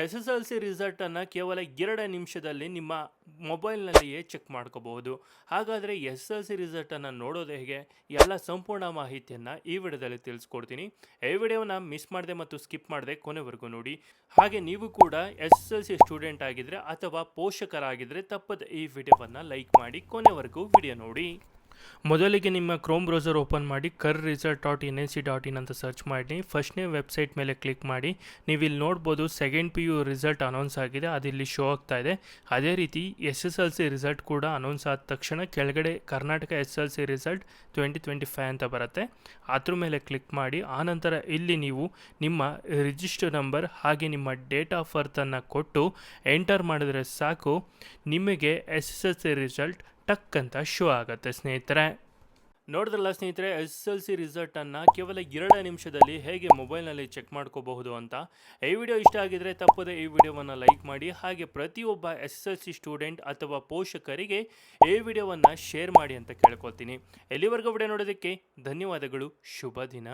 S S L C ರಿಸಲ್ಟನ್ನು ಕೇವಲ ಎರಡು ನಿಮಿಷದಲ್ಲಿ ನಿಮ್ಮ ಮೊಬೈಲ್ನಲ್ಲಿಯೇ ಚೆಕ್ ಮಾಡ್ಕೋಬಹುದು. ಹಾಗಾದರೆ ಎಸ್ ಎಲ್ ಸಿ ರಿಸಲ್ಟನ್ನು ನೋಡೋದು ಹೇಗೆ? ಎಲ್ಲ ಸಂಪೂರ್ಣ ಮಾಹಿತಿಯನ್ನು ಈ ವಿಡಿಯೋದಲ್ಲಿ ತಿಳಿಸ್ಕೊಡ್ತೀನಿ. ಈ ವಿಡಿಯೋನ ಮಿಸ್ ಮಾಡದೆ ಮತ್ತು ಸ್ಕಿಪ್ ಮಾಡದೆ ಕೊನೆವರೆಗೂ ನೋಡಿ. ಹಾಗೆ ನೀವು ಕೂಡ ಎಸ್ ಎಲ್ ಸಿ ಸ್ಟೂಡೆಂಟ್ ಆಗಿದ್ದರೆ ಅಥವಾ ಪೋಷಕರಾಗಿದ್ದರೆ ತಪ್ಪದೆ ಈ ವಿಡಿಯೋವನ್ನು ಲೈಕ್ ಮಾಡಿ ಕೊನೆವರೆಗೂ ವಿಡಿಯೋ ನೋಡಿ. ಮೊದಲಿಗೆ ನಿಮ್ಮ ಕ್ರೋಮ್ ಬ್ರೌಸರ್ ಓಪನ್ ಮಾಡಿ kar result dot N N C dot in ಅಂತ ಸರ್ಚ್ ಮಾಡಿ. ಫಸ್ಟ್ನೇ ವೆಬ್ಸೈಟ್ ಮೇಲೆ ಕ್ಲಿಕ್ ಮಾಡಿ. ನೀವು ಇಲ್ಲಿ ನೋಡ್ಬೋದು second P U result announce ಆಗಿದೆ. ಅದಿಲ್ಲಿ ಶೋ ಆಗ್ತಾ ಇದೆ. ಅದೇ ರೀತಿ S S L C result ಕೂಡ ಅನೌನ್ಸ್ ಆದ ತಕ್ಷಣ ಕೆಳಗಡೆ Karnataka S L C result twenty twenty five ಅಂತ ಬರುತ್ತೆ. ಅದ್ರ ಮೇಲೆ ಕ್ಲಿಕ್ ಮಾಡಿ. ಆನಂತರ ಇಲ್ಲಿ ನೀವು ನಿಮ್ಮ ರಿಜಿಸ್ಟರ್ ನಂಬರ್ ಹಾಗೆ ನಿಮ್ಮ ಡೇಟ್ ಆಫ್ ಬರ್ತನ್ನು ಕೊಟ್ಟು ಎಂಟರ್ ಮಾಡಿದರೆ ಸಾಕು. ನಿಮಗೆ S S L C result ಟಕ್ ಅಂತ ಶೋ ಆಗುತ್ತೆ ಸ್ನೇಹಿತರೆ. ನೋಡಿದ್ರಲ್ಲ ಸ್ನೇಹಿತರೆ ಎಸ್ ಎಲ್ ಸಿ ರಿಸಲ್ಟನ್ನು ಕೇವಲ ಎರಡು ನಿಮಿಷದಲ್ಲಿ ಹೇಗೆ ಮೊಬೈಲ್ನಲ್ಲಿ ಚೆಕ್ ಮಾಡ್ಕೋಬಹುದು ಅಂತ. ಈ ವಿಡಿಯೋ ಇಷ್ಟ ಆಗಿದ್ರೆ ತಪ್ಪದೆ ಈ ವಿಡಿಯೋವನ್ನು ಲೈಕ್ ಮಾಡಿ, ಹಾಗೆ ಪ್ರತಿಯೊಬ್ಬ ಎಸ್ ಎಲ್ ಸಿ ಸ್ಟೂಡೆಂಟ್ ಅಥವಾ ಪೋಷಕರಿಗೆ ಈ ವಿಡಿಯೋವನ್ನು ಶೇರ್ ಮಾಡಿ ಅಂತ ಕೇಳ್ಕೊತೀನಿ ಎಲ್ಲಿವರೆಗೂ ವಿಡಿಯೋ ನೋಡೋದಕ್ಕೆ ಧನ್ಯವಾದಗಳು, ಶುಭ ದಿನ.